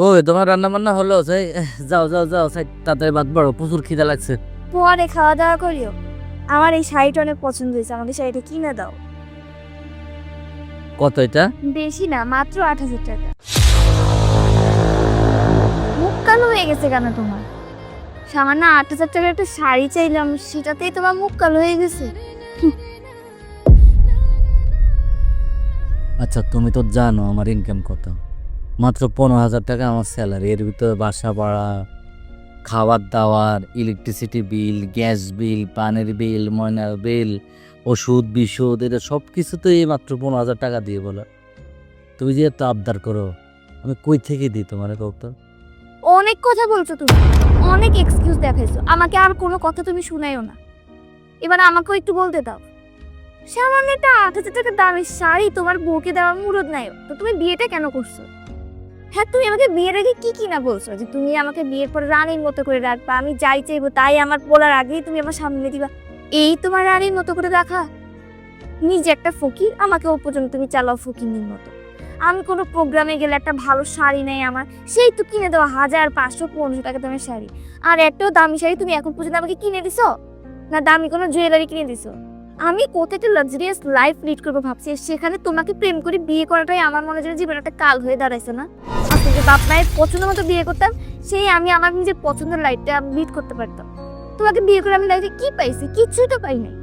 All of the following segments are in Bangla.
কই তোমার রান্না বান্না হলো সেই যাও যাও যাও সাই তাড়াতাড়ি বাদ বড় প্রচুর খিদা লাগছে। পরে খাওয়া দাওয়া করিও। আমার এই শাড়িটা অনেক পছন্দ হয়েছে আমাকে শাড়িটা কিনে দাও। কত এটা? বেশি না মাত্র আট হাজার টাকা। মুখ কালো হয়ে গেছে কেন তোমার? সামান্য আট হাজার টাকার একটা শাড়ি চাইলাম সেটাতেই তোমার মুখ কালো হয়ে গেছে। আচ্ছা তুমি তো জানো আমার ইনকাম কত। মাত্র পনেরো হাজার টাকা আমার স্যালারি এর ভিতরে বাসা ভাড়া, খাবার দাওয়ার ইলেকট্রিসিটি বিল গ্যাস বিল পানির বিল ময়নার বিল ওষুধ, বিশুদ, এটা সব কিছু তো এই মাত্র পনেরো হাজার টাকা দিয়ে বলো। তুমি যে এত আবদার করো, আমি কই থেকে দিই তোমার কত? অনেক কথা বলছো তুমি। অনেক এক্সকিউজ দেখাইছো। আমাকে আর কোনো কথা তুমি শুনাইও না। এবার আমাকেও একটু বলতে দাও। সামান্য একটা আট হাজার টাকা দামের শাড়ি তোমার বউকে দেওয়ার মুরদ নাই। তো তুমি বিয়েটা কেন করছ? হ্যাঁ তুমি আমাকে বিয়ের আগে কি কি না বলছো? যে তুমি আমাকে বিয়ের পর রানীর মতো করে রাখবা, আমি যাই চাইব তাই আমার বলার আগেই তুমি আমার সামনে দিবা। এই তোমার রানীর মতো করে রাখা? নিজে একটা ফকির, আমাকে ও পর্যন্ত তুমি চালাও ফকিরনির মতো। আমি কোনো প্রোগ্রামে গেলে একটা ভালো শাড়ি নেই আমার, সেই তো কিনে দেওয়া হাজার পাঁচশো পনেরোশো টাকা দামের শাড়ি। আর একটাও দামি শাড়ি তুমি এখন পর্যন্ত আমাকে কিনে দিছো? না দামি কোনো জুয়েলারি কিনে দিছো? আমি কোথায় একটা লাক্সারিয়াস লাইফ লিড করব ভাবছি, সেখানে তোমাকে প্রেম করে বিয়ে করাটাই আমার মনে হয় জীবনে একটা কাল হয়ে দাঁড়াইছে না? আজকে যে বাপ মায়ের পছন্দ মতো বিয়ে করতাম, সেই আমি আমার নিজের পছন্দের লাইফটা লিড করতে পারতাম। তোমাকে বিয়ে করে আমি লাইফে কি পাইছি? কিছুই তো পাই নাই।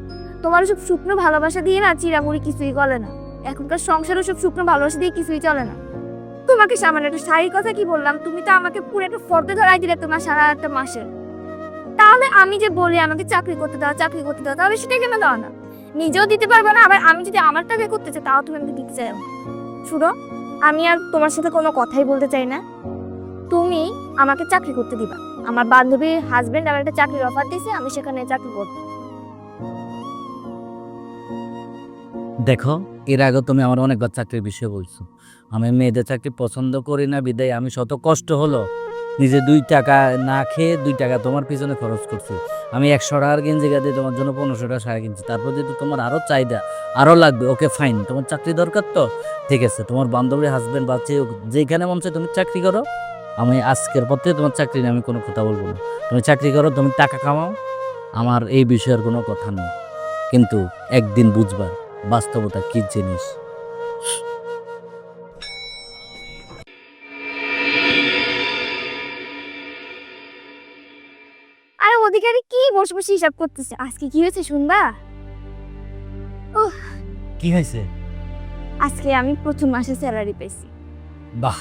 তোমার সব শুকনো ভালোবাসা দিয়ে না চিরামুড়ি কিছুই গলে না। এখনকার সংসারও সব শুকনো ভালোবাসা দিয়ে কিছুই চলে না। তোমাকে সামান্য একটা শাড়ির কথা কি বললাম? তুমি তো আমাকে পুরো একটা ফর্দে ধরাই দিলে তোমার সারা একটা মাসের তাহলে আমি যে বলি, আমাকে চাকরি করতে দাও, চাকরি করতে দাও, তাহলে সেটা কেন দাও না? নিজেও দিতে পারব না, আবার আমি যদি আমার টাকা করতে চাই, তাও তুমি আমাকে দিতে চাই। শুনো আমি আর তোমার সাথে কোনো কথাই বলতে চাই না। তুমি আমাকে চাকরি করতে দিবা। আমার বান্ধবীর হাজবেন্ড আমার একটা চাকরির অফার দিয়েছে আমি সেখানে চাকরি করব। দেখো, এর আগে তুমি আমার অনেকবার চাকরির বিষয়ে বলছো। আমি মেয়েদের চাকরি পছন্দ করি না, বিদায়। আমি শত কষ্ট হলো। নিজে দুই টাকা না খেয়ে দুই টাকা তোমার পিছনে খরচ করছি। আমি একশো টাকার গেঞ্জি গাদি তোমার জন্য পনেরোশো টাকা শাড়ি কিনছি। তারপর যেহেতু তোমার আরও চাহিদা আরও লাগবে, ওকে ফাইন তোমার চাকরি দরকার তো? ঠিক আছে তোমার বান্ধবীর হাজব্যান্ড বা যে যেখানে মন চায় তুমি চাকরি করো। আমি আজকের পর থেকে তোমার চাকরি নিয়ে আমি কোনো কথা বলব না। তুমি চাকরি করো তুমি টাকা কামাও আমার এই বিষয়ের কোনো কথা নেই। কিন্তু একদিন বুঝবা বাস্তবতা কি জিনিস। আরে অধিকারী কি বসে বসে হিসাব করতেছে? আজকে কি হয়েছে শুনবা? কি হয়েছে? আজকে আমি প্রথম মাসে স্যালারি পেয়েছি বাহ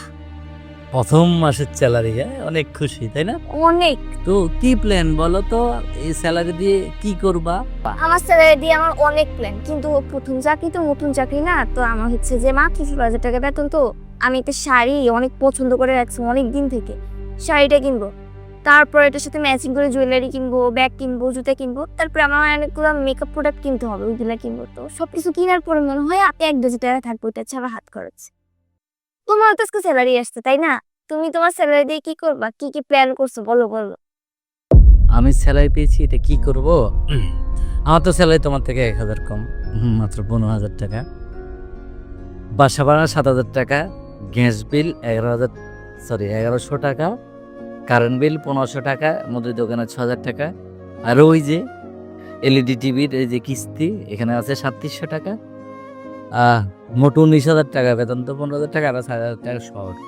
প্রথম মাসের স্যালারি অনেক খুশি তাই না? অনেক। তো কি প্ল্যান বলো তো? এই স্যালারি দিয়ে কি করবা? আমার স্যালারি দিয়ে আমার অনেক প্ল্যান কিন্তু প্রথম চাকরি তো নতুন চাকরি না তো আমার হচ্ছে যে মাত্র ষোলো হাজার টাকা বেতন তো আমি একটা শাড়ি অনেক পছন্দ করে রাখছি অনেক দিন থেকে। শাড়িটা কিনবো। তারপর এটার সাথে ম্যাচিং করে জুয়েলারি কিনবো ব্যাগ কিনবো, জুতা কিনবো, তারপরে আমার অনেকগুলো মেকআপ প্রোডাক্ট কিনতে হবে, ওইগুলো কিনবো। তো সবকিছু কেনার পরে মনে হয় আর এক দুশো টাকা থাকবে ওটা ছাড়া হাত খরচ। তোমার তো আজকে স্যালারি আসছে, তাই না? তুমি তোমার স্যালারি দিয়ে কি করবা? কি কি প্ল্যান করছ? বলো বলো। আমি স্যালারি পেয়েছি, এটা কি করব? আমার তো স্যালারি তোমার থেকে এক হাজার কম মাত্র পনেরো হাজার টাকা। বাসা ভাড়া সাত হাজার টাকা, গ্যাস বিল এগারো হাজার সরি এগারোশো টাকা। কারেন্ট বিল পনেরোশো টাকা মুদির দোকানে ছ হাজার টাকা। আর ওই যে এলইডি টিভির এই যে কিস্তি এখানে আছে সাতত্রিশশো টাকা। আহ মোট উনিশ হাজার টাকা বেতন তো পনেরো হাজার টাকা আর সাত হাজার টাকা শর্ট।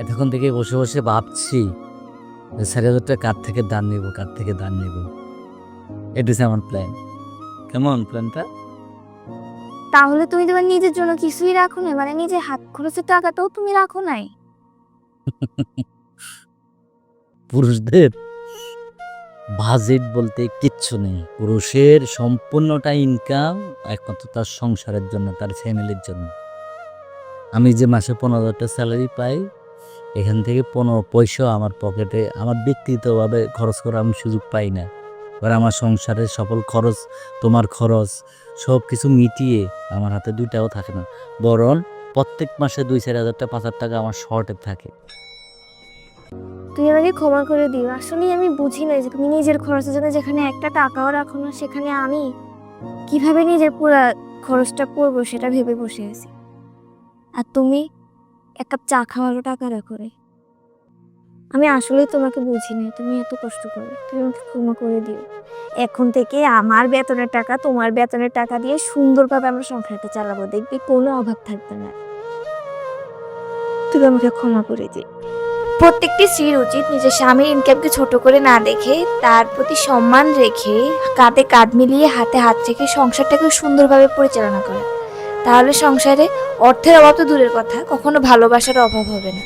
এতক্ষণ থেকে বসে বসে ভাবছি চারি হাজার টাকা কার থেকে দান নেব কার থেকে দান নেব। এটা হচ্ছে আমার প্ল্যান কেমন প্ল্যানটা তাহলে তুমি তোমার নিজের জন্য কিছুই রাখো না মানে নিজের হাত খরচের টাকাটাও তুমি রাখো নাই। পুরুষদের। বাজেট বলতে কিচ্ছু নেই। পুরুষের সম্পূর্ণটা ইনকাম একমাত্র তার সংসারের জন্য, তার ফ্যামিলির জন্য। আমি যে মাসে পনেরো হাজার টাকা স্যালারি পাই, এখান থেকে পনেরো পয়সা আমার পকেটে আমার ব্যক্তিগতভাবে খরচ করার আমি সুযোগ পাই না। এবার আমার সংসারের সকল খরচ, তোমার খরচ সব কিছু মিটিয়ে আমার হাতে দুইটাও থাকে না। বরং প্রত্যেক মাসে দুই, চার হাজার টাকা, পাঁচ হাজার টাকা আমার শর্টে থাকে। তুই আমাকে ক্ষমা করে দিও। আসলে আমি বুঝি না যে তুমি নিজের খরচের জন্য যেখানে একটা টাকাও রাখো না, সেখানে আমি কীভাবে নিজের পুরো খরচটা করব সেটা ভেবে বসে আছি। আর তুমি এক কাপ চা খাওয়ারও টাকা রাখো রে আমি আসলেই তোমাকে বুঝিনি তুমি এত কষ্ট করো, তুমি আমাকে ক্ষমা করে দিও। এখন থেকে আমার বেতনের টাকা, তোমার বেতনের টাকা দিয়ে সুন্দরভাবে আমরা সংসারটা চালাবো, দেখবি কোনো অভাব থাকবে না। তুমি আমাকে ক্ষমা করে দিও। প্রত্যেকটি স্ত্রীর উচিত নিজের স্বামীর ইনকামকে ছোট করে না দেখে তার প্রতি সম্মান রেখে কাঁধে কাঁধ মিলিয়ে হাতে হাত রেখে সংসারটাকে সুন্দরভাবে পরিচালনা করে। তাহলে সংসারে অর্থের অভাব তো দূরের কথা, কখনো ভালোবাসার অভাব হবে না।